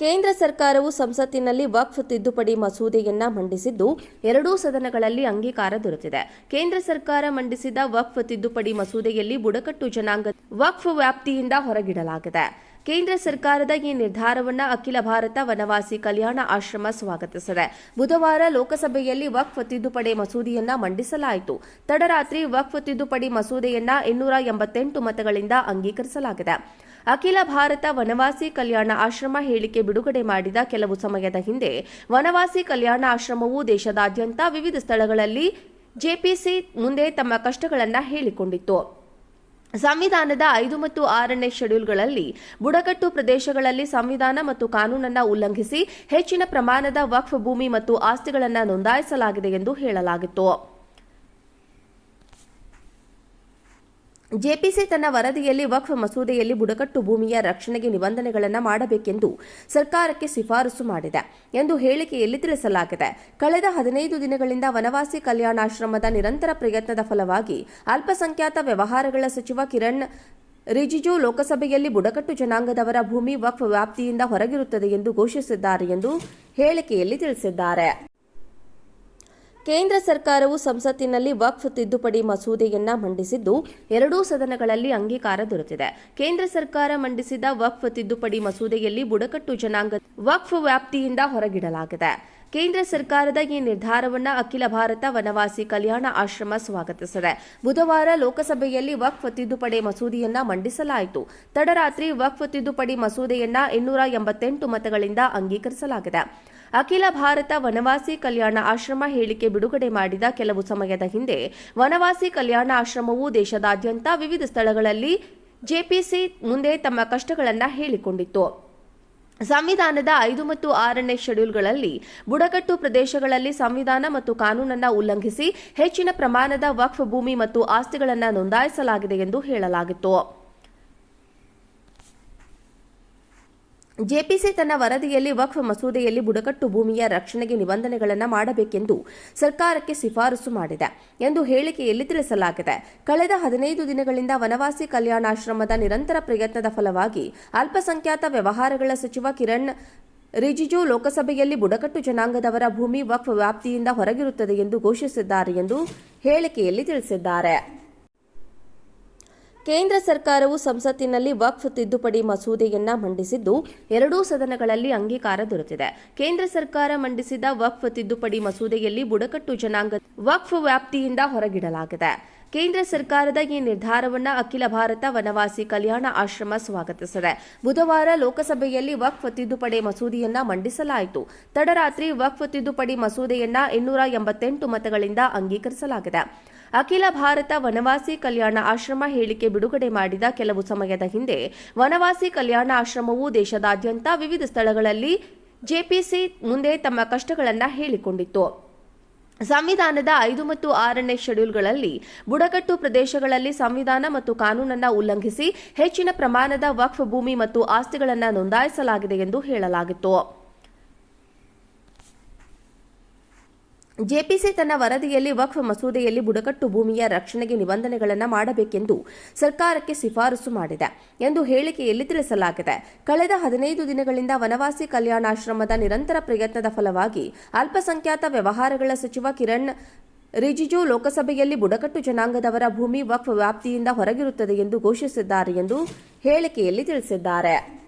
ಕೇಂದ್ರ ಸರ್ಕಾರವು ಸಂಸತ್ತಿನಲ್ಲಿ ವಕ್ಫ್ ತಿದ್ದುಪಡಿ ಮಸೂದೆಯನ್ನ ಮಂಡಿಸಿದ್ದು, ಎರಡೂ ಸದನಗಳಲ್ಲಿ ಅಂಗೀಕಾರ ದೊರೆತಿದೆ. ಕೇಂದ್ರ ಸರ್ಕಾರ ಮಂಡಿಸಿದ ವಕ್ಫ್ ತಿದ್ದುಪಡಿ ಮಸೂದೆಯಲ್ಲಿ ಬುಡಕಟ್ಟು ಜನಾಂಗ ವಕ್ಫ್ ವ್ಯಾಪ್ತಿಯಿಂದ ಹೊರಗಿಡಲಾಗಿದೆ. ಕೇಂದ್ರ ಸರ್ಕಾರದ ಈ ನಿರ್ಧಾರವನ್ನು ಅಖಿಲ ಭಾರತ ವನವಾಸಿ ಕಲ್ಯಾಣ ಆಶ್ರಮ ಸ್ವಾಗತಿಸಿದೆ. ಬುಧವಾರ ಲೋಕಸಭೆಯಲ್ಲಿ ವಕ್ಫ್ ತಿದ್ದುಪಡಿ ಮಸೂದೆಯನ್ನ ಮಂಡಿಸಲಾಯಿತು. ತಡರಾತ್ರಿ ವಕ್ಫ್ ತಿದ್ದುಪಡಿ ಮಸೂದೆಯನ್ನ ಇನ್ನೂರ ಎಂಬತ್ತೆಂಟು ಮತಗಳಿಂದ ಅಂಗೀಕರಿಸಲಾಗಿದೆ. ಅಖಿಲ ಭಾರತ ವನವಾಸಿ ಕಲ್ಯಾಣ ಆಶ್ರಮ ಹೇಳಿಕೆ ಬಿಡುಗಡೆ ಮಾಡಿದ ಕೆಲವು ಸಮಯದ ಹಿಂದೆ ವನವಾಸಿ ಕಲ್ಯಾಣ ಆಶ್ರಮವು ದೇಶದಾದ್ಯಂತ ವಿವಿಧ ಸ್ಥಳಗಳಲ್ಲಿ ಜೆಪಿಸಿ ಮುಂದೆ ತಮ್ಮ ಕಷ್ಟಗಳನ್ನು ಹೇಳಿಕೊಂಡಿತ್ತು. ಸಂವಿಧಾನದ ಐದು ಮತ್ತು ಆರನೇ ಶೆಡ್ಯೂಲ್ಗಳಲ್ಲಿ ಬುಡಕಟ್ಟು ಪ್ರದೇಶಗಳಲ್ಲಿ ಸಂವಿಧಾನ ಮತ್ತು ಕಾನೂನನ್ನು ಉಲ್ಲಂಘಿಸಿ ಹೆಚ್ಚಿನ ಪ್ರಮಾಣದ ವಕ್ಫ್ ಭೂಮಿ ಮತ್ತು ಆಸ್ತಿಗಳನ್ನು ನೋಂದಾಯಿಸಲಾಗಿದೆ ಎಂದು ಹೇಳಲಾಗಿತ್ತು. ಜೆಪಿಸಿ ತನ್ನ ವರದಿಯಲ್ಲಿ ವಕ್ಫ್ ಮಸೂದೆಯಲ್ಲಿ ಬುಡಕಟ್ಟು ಭೂಮಿಯ ರಕ್ಷಣೆಗೆ ನಿಬಂಧನೆಗಳನ್ನು ಮಾಡಬೇಕೆಂದು ಸರ್ಕಾರಕ್ಕೆ ಶಿಫಾರಸು ಮಾಡಿದೆ ಎಂದು ಹೇಳಿಕೆಯಲ್ಲಿ ತಿಳಿಸಲಾಗಿದೆ. ಕಳೆದ ಹದಿನೈದು ದಿನಗಳಿಂದ ವನವಾಸಿ ಕಲ್ಯಾಣಾಶ್ರಮದ ನಿರಂತರ ಪ್ರಯತ್ನದ ಫಲವಾಗಿ ಅಲ್ಪಸಂಖ್ಯಾತ ವ್ಯವಹಾರಗಳ ಸಚಿವ ಕಿರಣ್ ರಿಜಿಜು ಲೋಕಸಭೆಯಲ್ಲಿ ಬುಡಕಟ್ಟು ಜನಾಂಗದವರ ಭೂಮಿ ವಕ್ಫ್ ವ್ಯಾಪ್ತಿಯಿಂದ ಹೊರಗಿರುತ್ತದೆ ಎಂದು ಘೋಷಿಸಿದ್ದಾರೆ ಎಂದು ಹೇಳಿಕೆಯಲ್ಲಿ ತಿಳಿಸಿದ್ದಾರೆ. ಕೇಂದ್ರ ಸರ್ಕಾರವು ಸಂಸತ್ತಿನಲ್ಲಿ ವಕ್ಫ್ ತಿದ್ದುಪಡಿ ಮಸೂದೆಯನ್ನ ಮಂಡಿಸಿದ್ದು ಎರಡೂ ಸದನಗಳಲ್ಲಿ ಅಂಗೀಕಾರ ದೊರೆತಿದೆ. ಕೇಂದ್ರ ಸರ್ಕಾರ ಮಂಡಿಸಿದ ವಕ್ಫ್ ತಿದ್ದುಪಡಿ ಮಸೂದೆಯಲ್ಲಿ ಬುಡಕಟ್ಟು ಜನಾಂಗ ವಕ್ಫ್ ವ್ಯಾಪ್ತಿಯಿಂದ ಹೊರಗಿಡಲಾಗಿದೆ. ಕೇಂದ್ರ ಸರ್ಕಾರದ ಈ ನಿರ್ಧಾರವನ್ನು ಅಖಿಲ ಭಾರತ ವನವಾಸಿ ಕಲ್ಯಾಣ ಆಶ್ರಮ ಸ್ವಾಗತಿಸಿದೆ. ಬುಧವಾರ ಲೋಕಸಭೆಯಲ್ಲಿ ವಕ್ಫ್ ತಿದ್ದುಪಡಿ ಮಸೂದೆಯನ್ನ ಮಂಡಿಸಲಾಯಿತು. ತಡರಾತ್ರಿ ವಕ್ಫ್ ತಿದ್ದುಪಡಿ ಮಸೂದೆಯನ್ನ ಇನ್ನೂರ ಎಂಬತ್ತೆಂಟು ಮತಗಳಿಂದ ಅಂಗೀಕರಿಸಲಾಗಿದೆ. ಅಖಿಲ ಭಾರತ ವನವಾಸಿ ಕಲ್ಯಾಣ ಆಶ್ರಮ ಹೇಳಿಕೆ ಬಿಡುಗಡೆ ಮಾಡಿದ ಕೆಲವು ಸಮಯದ ಹಿಂದೆ ವನವಾಸಿ ಕಲ್ಯಾಣ ಆಶ್ರಮವು ದೇಶದಾದ್ಯಂತ ವಿವಿಧ ಸ್ಥಳಗಳಲ್ಲಿ ಜೆಪಿಸಿ ಮುಂದೆ ತಮ್ಮ ಕಷ್ಟಗಳನ್ನು ಹೇಳಿಕೊಂಡಿತ್ತು. ಸಂವಿಧಾನದ ಐದು ಮತ್ತು ಆರನೇ ಶೆಡ್ಯೂಲ್ಗಳಲ್ಲಿ ಬುಡಕಟ್ಟು ಪ್ರದೇಶಗಳಲ್ಲಿ ಸಂವಿಧಾನ ಮತ್ತು ಕಾನೂನನ್ನು ಉಲ್ಲಂಘಿಸಿ ಹೆಚ್ಚಿನ ಪ್ರಮಾಣದ ವಕ್ಫ್ ಭೂಮಿ ಮತ್ತು ಆಸ್ತಿಗಳನ್ನು ನೋಂದಾಯಿಸಲಾಗಿದೆ ಎಂದು ಹೇಳಲಾಗಿತ್ತು. ಜೆಪಿಸಿ ತನ್ನ ವರದಿಯಲ್ಲಿ ವಕ್ಫ್ ಮಸೂದೆಯಲ್ಲಿ ಬುಡಕಟ್ಟು ಭೂಮಿಯ ರಕ್ಷಣೆಗೆ ನಿಬಂಧನೆಗಳನ್ನು ಮಾಡಬೇಕೆಂದು ಸರ್ಕಾರಕ್ಕೆ ಶಿಫಾರಸು ಮಾಡಿದೆ ಎಂದು ಹೇಳಿಕೆಯಲ್ಲಿ ತಿಳಿಸಲಾಗಿದೆ. ಕಳೆದ ಹದಿನೈದು ದಿನಗಳಿಂದ ವನವಾಸಿ ಕಲ್ಯಾಣಾಶ್ರಮದ ನಿರಂತರ ಪ್ರಯತ್ನದ ಫಲವಾಗಿ ಅಲ್ಪಸಂಖ್ಯಾತ ವ್ಯವಹಾರಗಳ ಸಚಿವ ಕಿರಣ್ ರಿಜಿಜು ಲೋಕಸಭೆಯಲ್ಲಿ ಬುಡಕಟ್ಟು ಜನಾಂಗದವರ ಭೂಮಿ ವಕ್ಫ್ ವ್ಯಾಪ್ತಿಯಿಂದ ಹೊರಗಿರುತ್ತದೆ ಎಂದು ಘೋಷಿಸಿದ್ದಾರೆ ಎಂದು ಹೇಳಿಕೆಯಲ್ಲಿ ತಿಳಿಸಿದ್ದಾರೆ. ಕೇಂದ್ರ ಸರ್ಕಾರವು ಸಂಸತ್ತಿನಲ್ಲಿ ವಕ್ಫ್ ತಿದ್ದುಪಡಿ ಮಸೂದೆಯನ್ನ ಮಂಡಿಸಿದ್ದು ಎರಡೂ ಸದನಗಳಲ್ಲಿ ಅಂಗೀಕಾರ ದೊರೆತಿದೆ. ಕೇಂದ್ರ ಸರ್ಕಾರ ಮಂಡಿಸಿದ ವಕ್ಫ್ ತಿದ್ದುಪಡಿ ಮಸೂದೆಯಲ್ಲಿ ಬುಡಕಟ್ಟು ಜನಾಂಗ ವಕ್ಫ್ ವ್ಯಾಪ್ತಿಯಿಂದ ಹೊರಗಿಡಲಾಗಿದೆ. ಕೇಂದ್ರ ಸರ್ಕಾರದ ಈ ನಿರ್ಧಾರವನ್ನು ಅಖಿಲ ಭಾರತ ವನವಾಸಿ ಕಲ್ಯಾಣ ಆಶ್ರಮ ಸ್ವಾಗತಿಸಿದೆ. ಬುಧವಾರ ಲೋಕಸಭೆಯಲ್ಲಿ ವಕ್ಫ್ ತಿದ್ದುಪಡಿ ಮಸೂದೆಯನ್ನ ಮಂಡಿಸಲಾಯಿತು. ತಡರಾತ್ರಿ ವಕ್ಫ್ ತಿದ್ದುಪಡಿ ಮಸೂದೆಯನ್ನ ಇನ್ನೂರ ಎಂಬತ್ತೆಂಟು ಮತಗಳಿಂದ ಅಂಗೀಕರಿಸಲಾಗಿದೆ. ಅಖಿಲ ಭಾರತ ವನವಾಸಿ ಕಲ್ಯಾಣ ಆಶ್ರಮ ಹೇಳಿಕೆ ಬಿಡುಗಡೆ ಮಾಡಿದ ಕೆಲವು ಸಮಯದ ಹಿಂದೆ ವನವಾಸಿ ಕಲ್ಯಾಣ ಆಶ್ರಮವು ದೇಶದಾದ್ಯಂತ ವಿವಿಧ ಸ್ಥಳಗಳಲ್ಲಿ ಜೆಪಿಸಿ ಮುಂದೆ ತಮ್ಮ ಕಷ್ಟಗಳನ್ನು ಹೇಳಿಕೊಂಡಿತ್ತು. ಸಂವಿಧಾನದ ಐದು ಮತ್ತು ಆರನೇ ಶೆಡ್ಯೂಲ್ಗಳಲ್ಲಿ ಬುಡಕಟ್ಟು ಪ್ರದೇಶಗಳಲ್ಲಿ ಸಂವಿಧಾನ ಮತ್ತು ಕಾನೂನನ್ನು ಉಲ್ಲಂಘಿಸಿ ಹೆಚ್ಚಿನ ಪ್ರಮಾಣದ ವಕ್ಫ್ ಭೂಮಿ ಮತ್ತು ಆಸ್ತಿಗಳನ್ನು ನೋಂದಾಯಿಸಲಾಗಿದೆ ಎಂದು ಹೇಳಲಾಗಿತ್ತು. ಜೆಪಿಸಿ ತನ್ನ ವರದಿಯಲ್ಲಿ ವಕ್ಫ್ ಮಸೂದೆಯಲ್ಲಿ ಬುಡಕಟ್ಟು ಭೂಮಿಯ ರಕ್ಷಣೆಗೆ ನಿಬಂಧನೆಗಳನ್ನು ಮಾಡಬೇಕೆಂದು ಸರ್ಕಾರಕ್ಕೆ ಶಿಫಾರಸು ಮಾಡಿದೆ ಎಂದು ಹೇಳಿಕೆಯಲ್ಲಿ ತಿಳಿಸಲಾಗಿದೆ. ಕಳೆದ ಹದಿನೈದು ದಿನಗಳಿಂದ ವನವಾಸಿ ಕಲ್ಯಾಣಾಶ್ರಮದ ನಿರಂತರ ಪ್ರಯತ್ನದ ಫಲವಾಗಿ ಅಲ್ಪಸಂಖ್ಯಾತ ವ್ಯವಹಾರಗಳ ಸಚಿವ ಕಿರಣ್ ರಿಜಿಜು ಲೋಕಸಭೆಯಲ್ಲಿ ಬುಡಕಟ್ಟು ಜನಾಂಗದವರ ಭೂಮಿ ವಕ್ಫ್ ವ್ಯಾಪ್ತಿಯಿಂದ ಹೊರಗಿರುತ್ತದೆ ಎಂದು ಘೋಷಿಸಿದ್ದಾರೆ ಎಂದು ಹೇಳಿಕೆಯಲ್ಲಿ ತಿಳಿಸಿದ್ದಾರೆ.